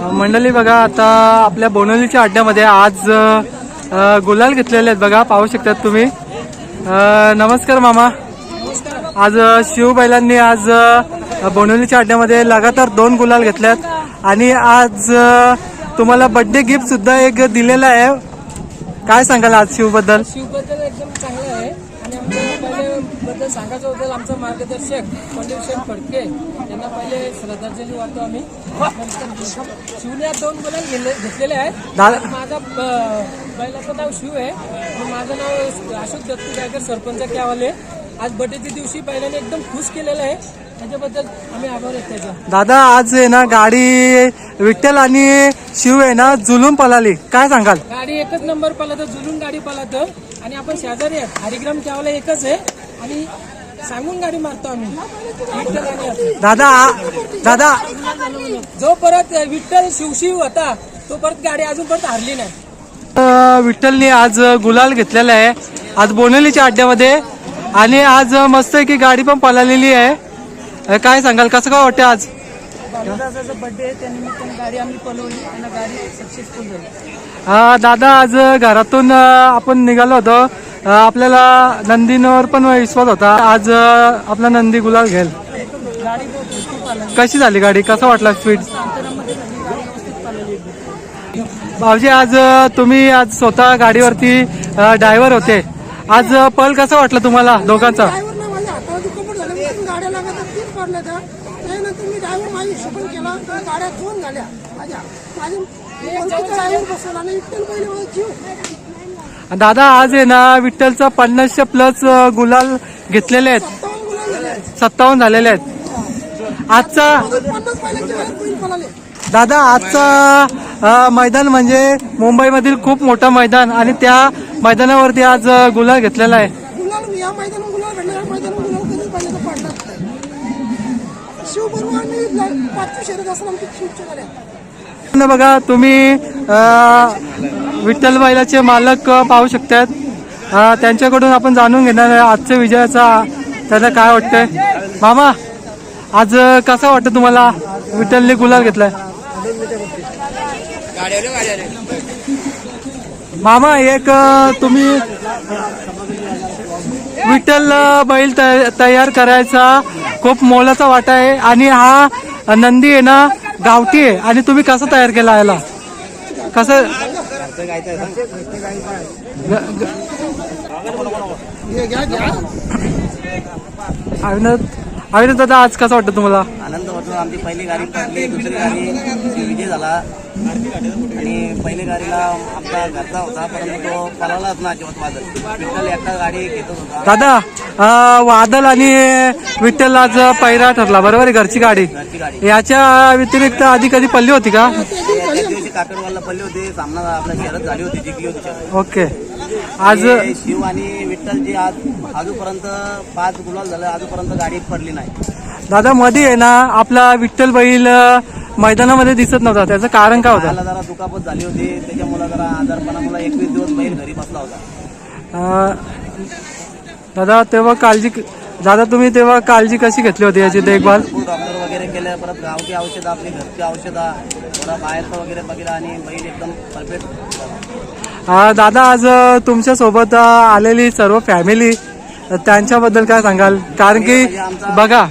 मंडळी बघा आता आपल्या बोनवलीच्या अड्ड्यामध्ये आज गुलाल घेतलेले आहेत बघा पाहू शकतात तुम्ही. नमस्कार मामा. आज शिवबैलांनी आज अ, बोनवलीच्या अड्ड्यामध्ये लगातार दोन गुलाल घेतल्यात. आणि आज तुम्हाला बर्थडे गिफ्ट सुद्धा एक दिलेला आहे. काय सांगाल आज शिवबद्दल? शिवबद्दल बद्दल सांगायचं होतं आमचं मार्गदर्शक पंडित शेठ फडके यांना पहिले श्रद्धांजली वाटतो आम्ही. शिवने दोन गुलाल गेले घेतलेले आहेत. माझा बैलाचं नाव शिव आहे. माझं नाव अशोक दत्तू गायकर सरपंच कॅवाले आज बड्डेच्या दिवशी बैलाने एकदम खुश केलेलं आहे. त्याच्याबद्दल आम्ही आभार आहेत त्याचा दादा आज आहे ना गाडी विठ्ठल आणि शिव आहे ना जुलून पळाली काय सांगाल? गाडी एकच नंबर पळतं जुलून गाडी पळतं आणि आपण शेजारी आहेत. हरिग्राम कॅवाला एकच आहे. आणि सांगून गाडी मारतो आम्ही. विठ्ठल आणि असं. दादा दादा. जो परत विठ्ठल शिवशिव होता तो परत गाडी अजून परत हारली नाही. अ, विठ्ठलने आज गुलाल घेतलेला आहे. आज बोनेलीच्या अड्ड्यामध्ये. आणि आज मस्त की गाडी पण पळालेली आहे. काय सांगाल? कसं काय वाटतं आज? बर्थडे आहे त्यानिमित्ताने गाडी आम्ही पळवली आणि गाडी सक्सेसफुल झाली. अ, दादा आज घरातून आपण निघालो होतो. आपल्याला नंदींवर पण विश्वास होता. आज आपला नंदी गुलाल घेल. कशी झाली गाडी? कसं वाटला स्पीड भाऊजी आज तुम्ही आज स्वतः गाडीवरती ड्रायव्हर होते. आज पल कसं वाटलं तुम्हाला दोघांचा? माझ्या गाड्या दोन झाल्या. माझ्या दादा आज आहे ना विठ्ठलचा पन्नासशे प्लस गुलाल घेतलेले आहेत. सत्तावन्न झालेले आहेत. आजचा दादा आजचा मैदान म्हणजे मुंबईमधील खूप मोठं मैदान आणि त्या मैदानावरती आज गुलाल घेतलेला आहे. बघा तुम्ही विठ्ठल बैलाचे मालक पाहू शकतात. त्यांच्याकडून आपण जाणून घेणार आहे आजच्या विजयाचा. त्याला काय वाटतंय? मामा आज कसं वाटतं तुम्हाला विठ्ठलने गुलाल घेतलाय? मामा एक तुम्ही विठ्ठल बैल तयार करायचा खूप मोलाचा वाटा आहे आणि हा नंदी आहे ना गावठी आहे. आणि तुम्ही कसं तयार केला याला? कसं ग- ग- घ्या घ्या घ्या. अविनाथ अविनाथ दादा आज कसं वाटतं तुम्हाला? आनंद वाटतो. आमची पहिली गाडी पडली दुसरी गाडी विजय झाला. आणि पहिली गाडीला आमचा घरचा होता परंतु तो पळालाच ना अजिबात वादल विठ्ठल एकटा गाडी घेतच होता. दादा अ, वादल आणि विठ्ठल आज पहिरा ठरला बरोबर आहे घरची गाडी? घरची गाडी. याच्या व्यतिरिक्त आधी कधी पल्ली होती का? दिवशी काकडवाला पडली होती. सामना आपल्या शहरात झाली होती जिंकली होती. ओके. आज शिव आणि विठ्ठलची आज अजूनपर्यंत पाच गुलाल झालं अजूनपर्यंत गाडी पडली नाही. दादा मध्ये आहे ना आपला विठ्ठल बैल मैदानामध्ये दिसत नव्हता. त्याचं कारण काय होतं? जरा दुखापत झाली होती. त्याच्यामुळे जरा आजारपणामुळे एकवीस दिवस बैल घरी बसला होता. दादा तेव्हा काळजी दादा तुम्ही तेव्हा काळजी कशी घेतली होती याची देखभाल? वगैरे केले परत गावठी औषधं आपली घरची औषधं थोडा बाहेरचं वगैरे बघितलं आणि बैल एकदम परफेक्ट दादा आज अ, तुमच्यासोबत अ, आलेली सर्व फॅमिली त्यांच्याबद्दल काय सांगाल? कारण की बघा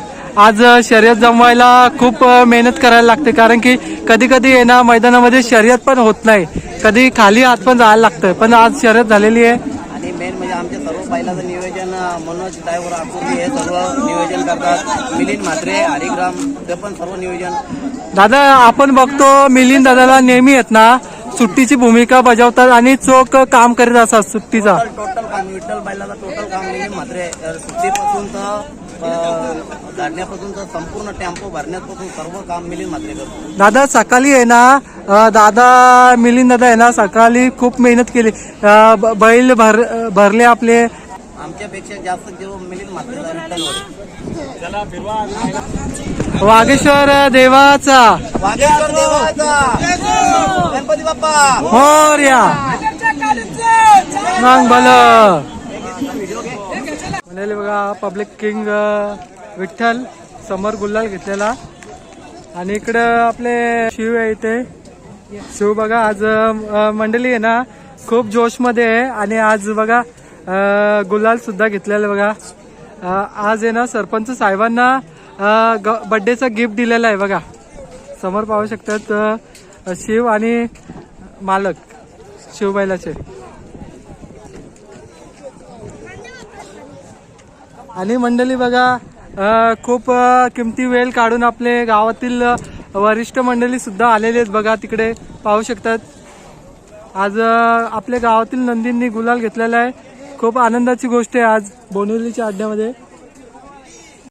आज शर्यत जमवायला खूप मेहनत करायला लागते. कारण की कधी कधी आहे ना मैदानामध्ये शर्यत पण होत नाही. कधी खाली हात पण जायला लागतं पण आज शर्यत झालेली आहे. म्हणजे सर्व बैलाचं नियोजन मनोज ड्रायव्हर आकुर्डी हे सर्व नियोजन करतात. मिलिंद म्हात्रे हरिग्राम ते पण सर्व नियोजन. दादा आपण बघतो मिलिंद दादाला नेहमी आहेत ना सुट्टीची भूमिका बजावतात आणि चोख काम करीत असतात सुट्टीचा. टोटल काम विठ्ठल बैलाला टोटल काम मिलिंद म्हात्रे सुट्टीपासून तर अं, गाडण्यापासून तर संपूर्ण टेम्पो भरण्यापासून सर्व काम मिलिंद म्हात्रे करतो दादा सकाळी आहे ना अ, दादा मिलिंद दादा आहे ना सकाळी खूप मेहनत केली. अ, ब- बैल भर भरले आपले आमच्यापेक्षा जास्त वागेश्वर देवाचा. वागेश्वर देवाचा. गणपती बाप्पा. मोर्या मग भल म्हणाले बघा पब्लिक किंग विठ्ठल समोर गुल्हाल घेतलेला. आणि इकडं आपले शिव आहे इथे. शिव बघा आज मंडळी आहे ना खूप जोशमध्ये आहे. आणि आज बघा गुलाल सुद्धा घेतलेला आहे बघा आज आहे ना सरपंच साहेबांना ग- बर्थडेचं गिफ्ट दिलेलं आहे बघा. समोर पाहू शकतात शिव आणि मालक शिवबैलाचे आणि मंडळी बघा खूप किमती वेळ काढून आपले गावातील वरिष्ठ मंडळी सुद्धा आलेले आहेत बघा तिकडे. पाहू शकतात. आज आपल्या गावातील नंदींनी गुलाल घेतलेला आहे. खूप आनंदाची गोष्ट आहे आज बोनिवलीच्या अड्ड्यामध्ये.